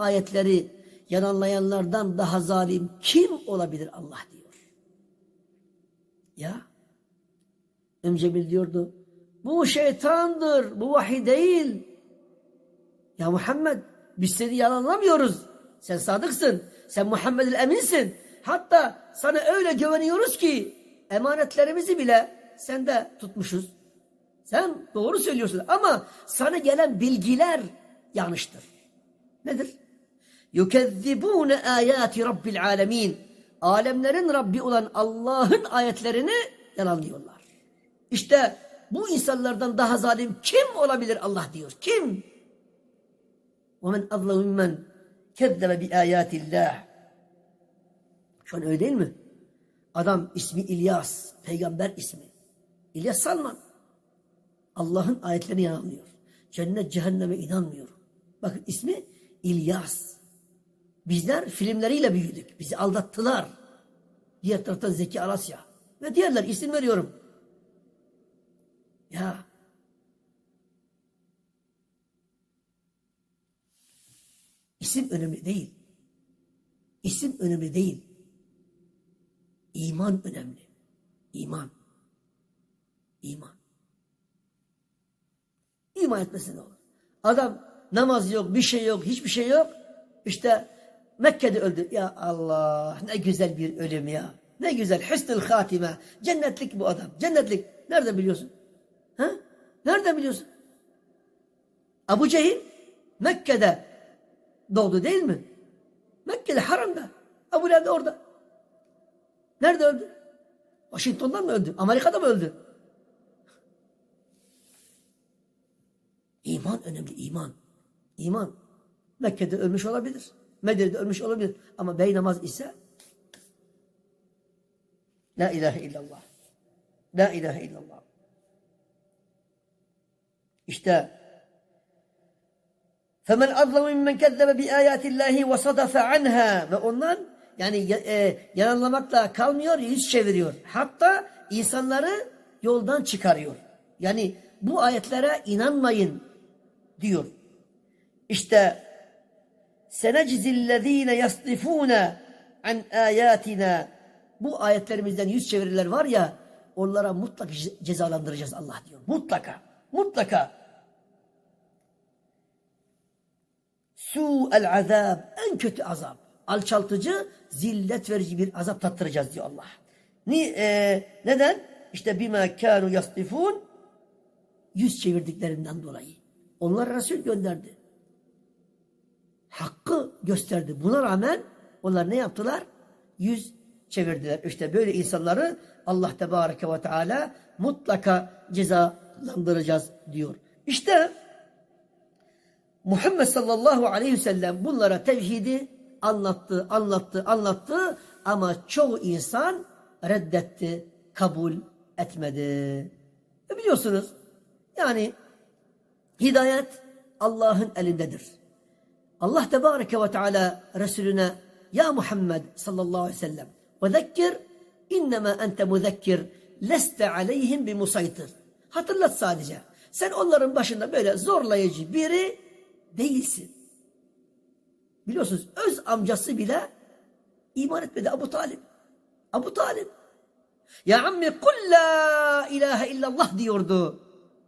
ayetleri yalanlayanlardan daha zalim kim olabilir Allah diyor. Ya. Emcebil diyordu. Bu şeytandır. Bu vahiy değil. Ya Muhammed biz seni yalanlamıyoruz. Sen sadıksın. Sen Muhammed'il eminsin. Hatta sana öyle güveniyoruz ki emanetlerimizi bile sende tutmuşuz. Sen doğru söylüyorsun ama sana gelen bilgiler yanlıştır. Nedir? Yukezzibune ayati rabbil alemin. Alemlerin Rabbi olan Allah'ın ayetlerini yalanlıyorlar. İşte bu insanlardan daha zalim kim olabilir Allah diyor. Kim? وَمَنْ أَظْلَمُ مِمَّنْ كَذَّبَ بِآيَاتِ اللّٰهِ Şu an öyle değil mi? Adam ismi İlyas, peygamber ismi. İlyas Salman. Allah'ın ayetlerine inanmıyor. Cennet cehenneme inanmıyor. Bakın ismi İlyas. Bizler filmleriyle büyüdük. Bizi aldattılar. Diğer taraftan Zeki Alasya. Ve diğerler isim veriyorum. Ya isim önemli değil. İsim önemli değil. İman önemli. İman. İman. İman etmesi ne olur? Adam namaz yok, bir şey yok, hiçbir şey yok. İşte Mekke'de öldü. Ya Allah ne güzel bir ölüm ya. Ne güzel. Hüsnül hatime. Cennetlik bu adam. Cennetlik. Nereden biliyorsun? Ha? Nereden biliyorsun? Abu Cehil Mekke'de doğdu değil mi? Mekke'de haramda. Abu Leheb de orada. Nerede öldü? Washington'dan mı öldü? Amerika'da mı öldü? İman önemli, iman. İman. Mekke'de ölmüş olabilir. Medine'de ölmüş olabilir. Ama bey namaz ise La ilahe illallah. La ilahe illallah. İşte فَمَنْ أَظْلَمُ مِمَّنْ كَذَّبَ بِآيَاتِ اللّٰهِ وَصَدَفَ عَنْهَا Ve ondan yani e, yalanlamakla kalmıyor, yüz çeviriyor. Hatta insanları yoldan çıkarıyor. Yani bu ayetlere inanmayın diyor. İşte seneczillezine yasdifune an ayatina bu ayetlerimizden yüz çevirirler var ya onlara mutlaka cezalandıracağız Allah diyor. Mutlaka. Mutlaka. Su el azab en kötü azap. Alçaltıcı, zillet verici bir azap tattıracağız diyor Allah. Ni, e, neden? İşte bima kanu yasdifun yüz çevirdiklerinden dolayı. Onlar Resul gönderdi. Hakkı gösterdi. Buna rağmen onlar ne yaptılar? Yüz çevirdiler. İşte böyle insanları Allah Tebareke ve Teala mutlaka cezalandıracağız diyor. İşte Muhammed sallallahu aleyhi ve sellem bunlara tevhidi anlattı, anlattı, anlattı ama çoğu insan reddetti, kabul etmedi. E biliyorsunuz yani hidayet Allah'ın elindedir. Allah Tebareke ve Teala Resulüne Ya Muhammed sallallahu aleyhi ve sellem ve zekkir innema ente muzekkir leste aleyhim bi musaytir. Hatırlat sadece. Sen onların başında böyle zorlayıcı biri değilsin. Biliyorsunuz öz amcası bile iman etmedi Abu Talib. Abu Talib. Ya ammi kul la ilahe illallah diyordu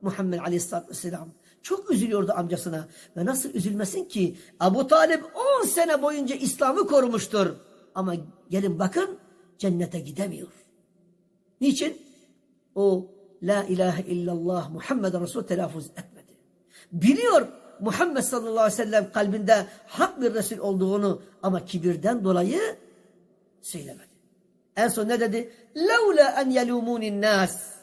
Muhammed Aleyhisselatü Vesselam. Çok üzülüyordu amcasına. Ve nasıl üzülmesin ki? Abu Talib 10 sene boyunca İslam'ı korumuştur. Ama gelin bakın cennete gidemiyor. Niçin? O La ilahe illallah Muhammed Resul telaffuz etmedi. Biliyor Muhammed sallallahu aleyhi ve sellem kalbinde hak bir Resul olduğunu ama kibirden dolayı söylemedi. En son ne dedi? Levle en yelumunin nas.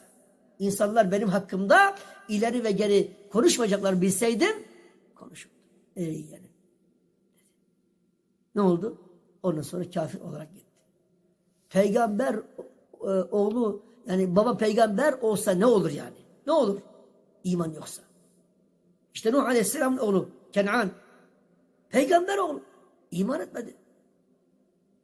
İnsanlar benim hakkımda ileri ve geri konuşmayacaklar bilseydim konuşurdum. Ey yani. Ne oldu? Ondan sonra kafir olarak gitti. Peygamber e, oğlu yani baba peygamber olsa ne olur yani? Ne olur? İman yoksa. İşte Nuh Aleyhisselam'ın oğlu Kenan. Peygamber oğlu. İman etmedi.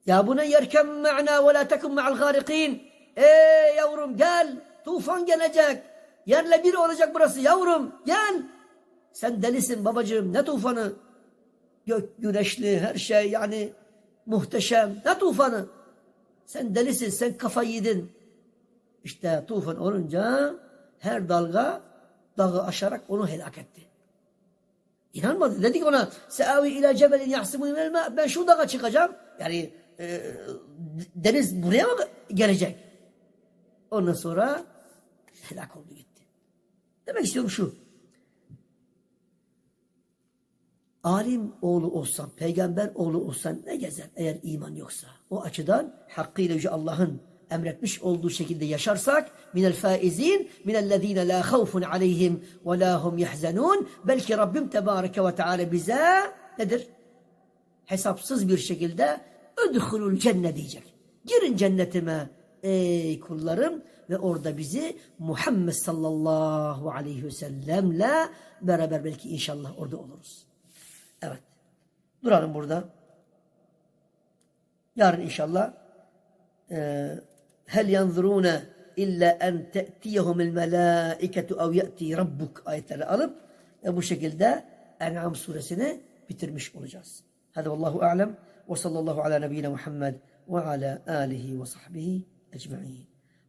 Ya buna yerkem ma'na ve la tekun ma'al garikin. Ey yavrum gel. Tufan gelecek. Yerle bir olacak burası yavrum. Gel. Sen delisin babacığım. Ne tufanı? Gök güneşli her şey yani muhteşem. Ne tufanı? Sen delisin, sen kafa yedin. İşte tufan olunca her dalga dağı aşarak onu helak etti. İnanmadı. Dedik ona seavi ila cebelin ma. Ben şu dağa çıkacağım. Yani e, deniz buraya mı gelecek? Ondan sonra helak oldu gitti. Demek istiyorum şu. Alim oğlu olsan, peygamber oğlu olsan ne gezer eğer iman yoksa? O açıdan hakkıyla Yüce Allah'ın emretmiş olduğu şekilde yaşarsak minel faizin minellezine la havfun aleyhim ve la hum yahzenun belki Rabbim Tebareke ve Teala bize nedir? Hesapsız bir şekilde ödhulul cennet diyecek. Girin cennetime ey kullarım ve orada bizi Muhammed sallallahu aleyhi ve sellemle beraber belki inşallah orada oluruz. Evet. Duralım burada. Yarın inşallah hel yanzurune illa en te'tiyehumul melâiketu ev ye'ti rabbuk ayetleri alıp ve bu şekilde En'am suresini bitirmiş olacağız. Hadi vallahu alem ve sallallahu ala nebiyyina Muhammed ve ala alihi ve sahbihi ecma'in.